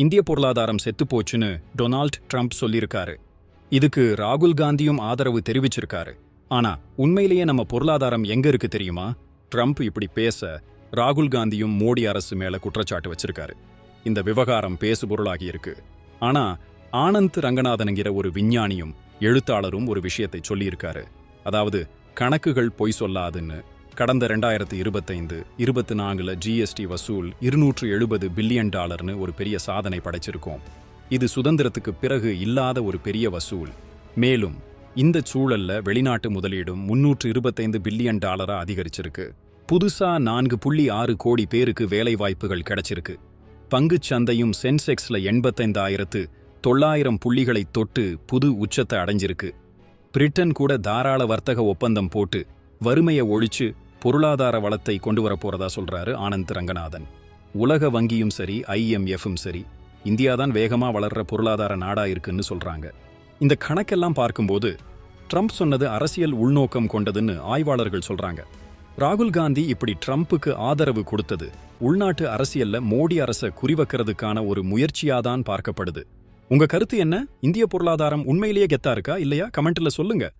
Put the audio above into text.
இந்திய பொருளாதாரம் செத்துப்போச்சுன்னு Donald Trump சொல்லியிருக்காரு. இதுக்கு ராகுல் காந்தியும் ஆதரவு தெரிவிச்சிருக்காரு. ஆனா உண்மையிலேயே நம்ம பொருளாதாரம் எங்க இருக்கு தெரியுமா? ட்ரம்ப் இப்படி பேச ராகுல் காந்தியும் மோடி அரசு மேல குற்றச்சாட்டு வச்சிருக்காரு. இந்த விவகாரம் பேசுபொருளாகி இருக்கு. ஆனா ஆனந்த் ரங்கநாதனுங்கிற ஒரு விஞ்ஞானியும் எழுத்தாளரும் ஒரு விஷயத்தை சொல்லியிருக்காரு. அதாவது கணக்குகள் பொய் சொல்லாதுன்னு கடந்த ரெண்டாயிரத்து இருபத்தைந்து இருபத்தி நான்கில் ஜிஎஸ்டி வசூல் இருநூற்று எழுபது பில்லியன் டாலர்னு ஒரு பெரிய சாதனை படைச்சிருக்கோம். இது சுதந்திரத்துக்கு பிறகு இல்லாத ஒரு பெரிய வசூல். மேலும் இந்த சூழல்ல வெளிநாட்டு முதலீடும் முன்னூற்று இருபத்தைந்து பில்லியன் டாலரா அதிகரிச்சிருக்கு. புதுசா நான்கு புள்ளி ஆறு கோடி பேருக்கு வேலை வாய்ப்புகள் கிடைச்சிருக்கு. பங்குச் சந்தையும் சென்செக்ஸ்ல எண்பத்தைந்தாயிரத்து தொள்ளாயிரம் புள்ளிகளை தொட்டு புது உச்சத்தை அடைஞ்சிருக்கு. பிரிட்டன் கூட தாராள வர்த்தக ஒப்பந்தம் போட்டு வறுமையை ஒழிச்சு பொருளாதார வளத்தை கொண்டு வரப்போறதா சொல்றாரு ஆனந்த் ரங்கநாதன். உலக வங்கியும் சரி ஐஎம்எஃப்பும் சரி இந்தியா தான் வேகமா வளர்ற பொருளாதார நாடா இருக்குன்னு சொல்றாங்க. இந்த கணக்கெல்லாம் பார்க்கும்போது ட்ரம்ப் சொன்னது அரசியல் உள்நோக்கம் கொண்டதுன்னு ஆய்வாளர்கள் சொல்றாங்க. ராகுல் காந்தி இப்படி ட்ரம்ப்புக்கு ஆதரவு கொடுத்தது உள்நாட்டு அரசியல்ல மோடி அரச குறிவக்கிறதுக்கான ஒரு முயற்சியாதான் பார்க்கப்படுது. உங்க கருத்து என்ன? இந்திய பொருளாதாரம் உண்மையிலேயே கெத்தா இருக்கா இல்லையா? கமெண்ட்ல சொல்லுங்க.